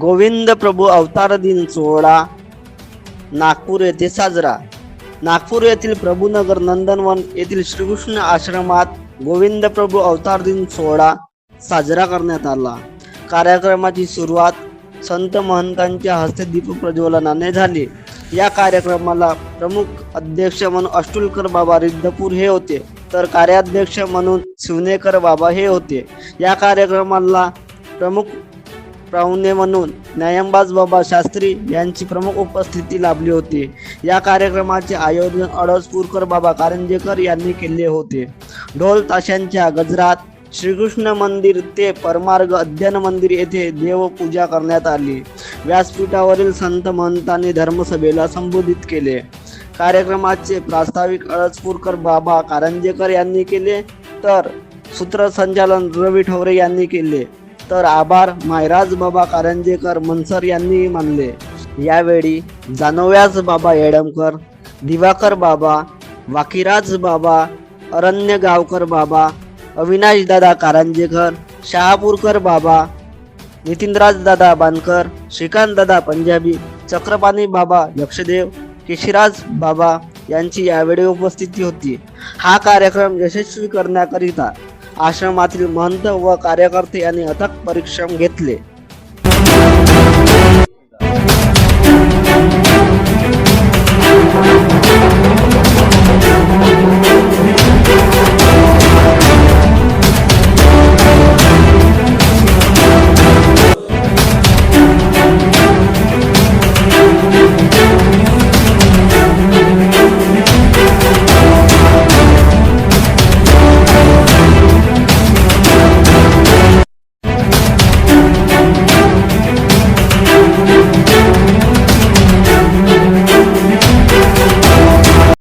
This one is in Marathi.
गोविंद प्रभू अवतार दिन सोहळा नागपूर येथे साजरा. नागपूर येथील प्रभूनगर नंदनवन येथील श्रीकृष्ण आश्रमात गोविंद प्रभू अवतार दिन सोहळा साजरा करण्यात आला. कार्यक्रमाची सुरुवात संत महंतांच्या हस्ते दीप प्रज्वलनाने झाली. या कार्यक्रमाला प्रमुख अध्यक्ष म्हणून अष्टुलकर बाबा रिद्धपूर हे होते तर कार्याध्यक्ष म्हणून शिवनेकर बाबा हे होते. या कार्यक्रमाला प्रमुख पाहुणे म्हणून न्यायंबाज बाबा शास्त्री यांची प्रमुख उपस्थिती लाभली होती. या कार्यक्रमाचे आयोजन अडसपूरकर बाबा कारंजेकर यांनी केले होते. ढोल ताशांच्या गजरात श्रीकृष्ण मंदिर ते परमार्ग अध्ययन मंदिर येथे देवपूजा करण्यात आली. व्यासपीठावरील संत महंतांनी धर्मसभेला संबोधित केले. कार्यक्रमाचे प्रास्ताविक अळसपूरकर बाबा कारंजेकर यांनी केले तर सूत्रसंचालन रवी ठोरे यांनी केले. तर आभार मायराज बाबा कारंजेकर मनसर यांनी मानले. यावेळी जानोव्याज बाबा येडमकर दिवाकर बाबा वाकिराज बाबा अरण्य गावकर बाबा अविनाश दादा कारंजेकर शहापूरकर बाबा नितीनराज दादा बानकर श्रीकांत दादा पंजाबी चक्रपाणी बाबा लक्षदेव केशिराज बाबा यांची यावेळी उपस्थिती होती. हा कार्यक्रम यशस्वी करण्याकरिता आश्रमातील महंत व कार्यकर्ते यांनी अथक परिश्रम घेतले.